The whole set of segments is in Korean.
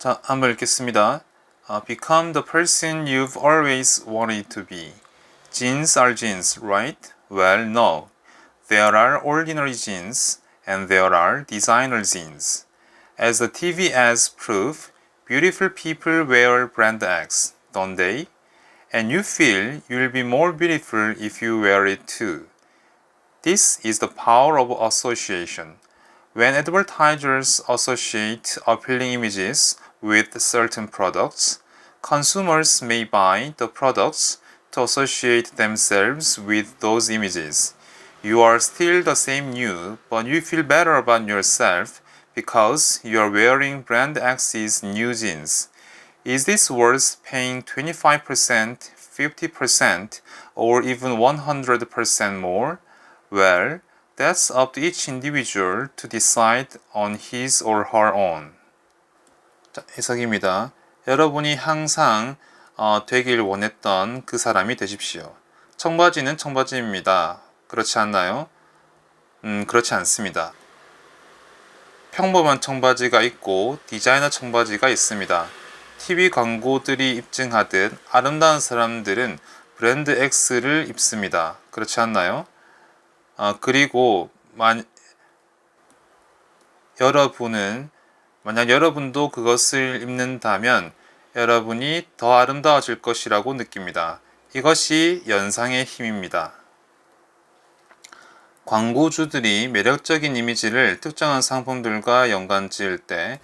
자, 한번 읽겠습니다. 아, become the person you've always wanted to be. Jeans are jeans, right? Well, no. There are ordinary jeans and there are designer jeans. As the TV ads prove, beautiful people wear brand X, don't they? And you feel you'll be more beautiful if you wear it too. This is the power of association. When advertisers associate appealing images with certain products, consumers may buy the products to associate themselves with those images. You are still the same you, but you feel better about yourself because you are wearing brand X's new jeans. Is this worth paying 25%, 50%, or even 100% more? Well, that's up to each individual to decide on his or her own. 자, 해석입니다. 여러분이 항상 어, 되길 원했던 그 사람이 되십시오. 청바지는 청바지입니다. 그렇지 않나요? 음, 그렇지 않습니다. 평범한 청바지가 있고 디자이너 청바지가 있습니다. TV 광고들이 입증하듯 아름다운 사람들은 브랜드 X를 입습니다. 그렇지 않나요? 아, 그리고 만, 여러분은 만약 여러분도 그것을 입는다면 여러분이 더 아름다워질 것이라고 느낍니다. 이것이 연상의 힘입니다. 광고주들이 매력적인 이미지를 특정한 상품들과 연관 지을 때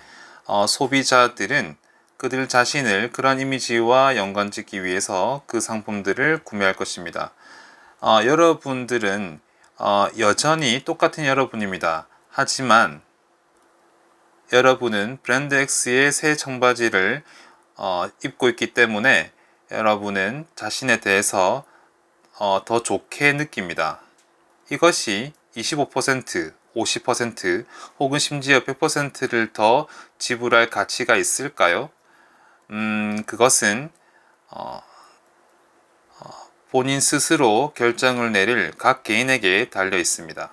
어, 소비자들은 그들 자신을 그런 이미지와 연관 짓기 위해서 그 상품들을 구매할 것입니다. 어, 여러분들은 어, 여전히 똑같은 여러분입니다. 하지만 여러분은 브랜드 X의 새 청바지를 어, 입고 있기 때문에 여러분은 자신에 대해서 어, 더 좋게 느낍니다. 이것이 25%, 50% 혹은 심지어 100%를 더 지불할 가치가 있을까요? 음, 그것은 어, 어, 본인 스스로 결정을 내릴 각 개인에게 달려 있습니다.